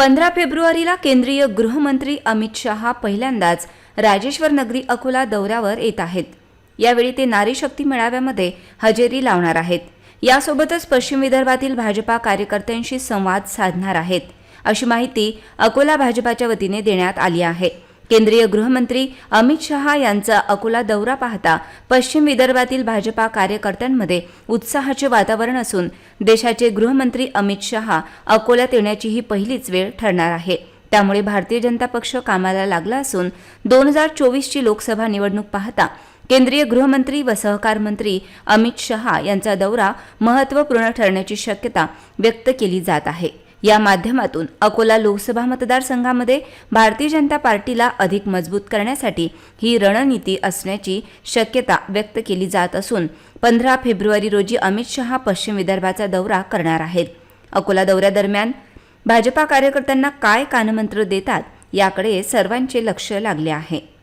पंधरा फेब्रुवारीला केंद्रीय गृहमंत्री अमित शहा पहिल्यांदाच राजेश्वर नगरी अकोला दौऱ्यावर येत आहेत. यावेळी ते नारी शक्ती मेळाव्यामध्ये हजेरी लावणार आहेत. यासोबतच पश्चिम विदर्भातील भाजपा कार्यकर्त्यांशी संवाद साधणार आहेत. अशी माहिती अकोला भाजपाच्या वतीने देण्यात आली आहे. केंद्रीय गृहमंत्री अमित शहा यांचा अकोला दौरा पाहता पश्चिम विदर्भातील भाजपा कार्यकर्त्यांमध्ये उत्साहाचे वातावरण असून देशाचे गृहमंत्री अमित शहा अकोल्यात येण्याची ही पहिलीच वेळ ठरणार आहे. त्यामुळे भारतीय जनता पक्ष कामाला लागला असून दोन हजार चोवीसची लोकसभा निवडणूक पाहता केंद्रीय गृहमंत्री व सहकार मंत्री अमित शहा यांचा दौरा महत्त्वपूर्ण ठरण्याची शक्यता व्यक्त केली जात आहे. या माध्यमातून अकोला लोकसभा मतदारसंघामध्ये भारतीय जनता पार्टीला अधिक मजबूत करण्यासाठी ही रणनीती असण्याची शक्यता व्यक्त केली जात असून पंधरा फेब्रुवारी रोजी अमित शहा पश्चिम विदर्भाचा दौरा करणार आहेत. अकोला दौऱ्यादरम्यान भाजपा कार्यकर्त्यांना काय कानमंत्र देतात याकडे सर्वांचे लक्ष लागले आहे.